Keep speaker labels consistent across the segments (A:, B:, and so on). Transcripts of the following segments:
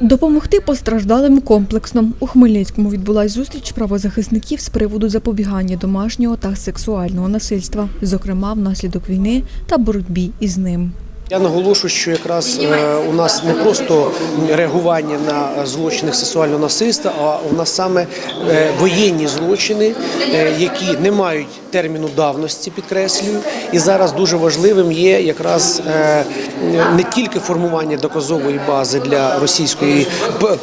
A: Допомогти постраждалим комплексно. У Хмельницькому відбулась зустріч правозахисників з приводу запобігання домашнього та сексуального насильства, зокрема внаслідок війни та боротьбі із ним.
B: Я наголошую, що якраз е, у нас не просто реагування на злочини сексуального насильства, а у нас саме е, воєнні злочини, е, які не мають терміну давності, підкреслюю. І зараз дуже важливим є якраз не тільки формування доказової бази для російської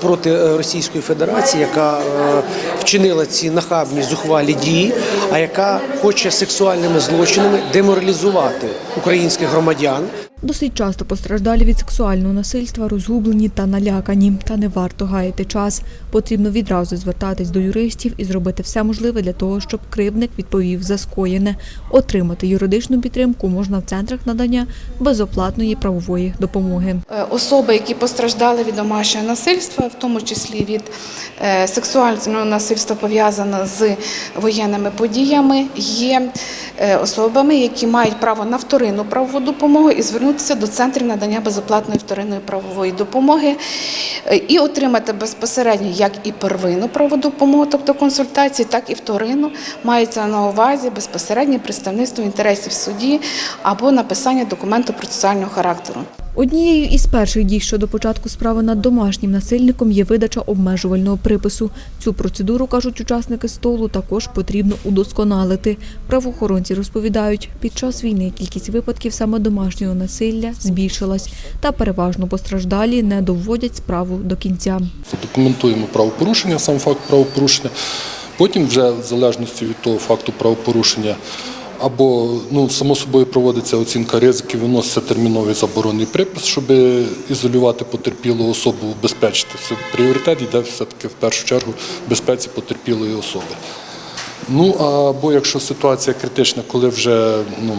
B: проти Російської Федерації, яка вчинила ці нахабні зухвалі дії, а яка хоче сексуальними злочинами деморалізувати українських громадян.
A: Досить часто постраждалі від сексуального насильства розгублені та налякані. Та не варто гаяти час. Потрібно відразу звертатись до юристів і зробити все можливе для того, щоб кривдник відповів за скоєне. Отримати юридичну підтримку можна в центрах надання безоплатної правової допомоги.
C: Е, Особи, які постраждали від домашнього насильства, в тому числі від е, сексуального насильства пов'язаного з воєнними подіями, є особами, які мають право на вторинну правову допомогу і звернутися до центрів надання безоплатної вторинної правової допомоги е, і отримати безпосередньо як і первинну правову допомогу, тобто консультації, так і вторинну. Мається на увазі безпосереднє представництво інтересів судді або написання документу процесуального характеру.
A: Однією із перших дій щодо початку справи над домашнім насильником є видача обмежувального припису. Цю процедуру, кажуть учасники столу, також потрібно удосконалити. Правоохоронці розповідають, під час війни кількість випадків саме домашнього насилля збільшилась, та переважно постраждалі не доводять справу до кінця.
D: Документуємо правопорушення, сам факт правопорушення. Потім, вже в залежності від того факту правопорушення, або ну, само собою проводиться оцінка ризиків, виноситься терміновий заборонний припис, щоб ізолювати потерпілу особу, убезпечити. Пріоритет йде все-таки в першу чергу безпеці потерпілої особи. Ну або якщо ситуація критична, коли вже ну,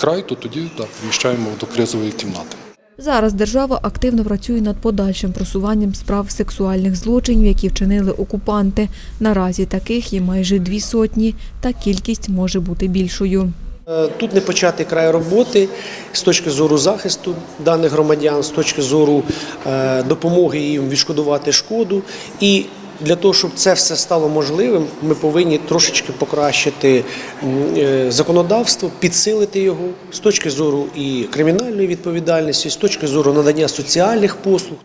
D: край, то тоді так, поміщаємо до кризової кімнати.
A: Зараз держава активно працює над подальшим просуванням справ сексуальних злочинів, які вчинили окупанти. Наразі таких є майже дві сотні, та кількість може бути більшою.
B: Е, Тут не почати край роботи з точки зору захисту даних громадян, з точки зору е, допомоги їм відшкодувати шкоду. І для того, щоб це все стало можливим, ми повинні трошечки покращити е, законодавство, підсилити його з точки зору і кримінальної відповідальності, з точки зору надання соціальних послуг.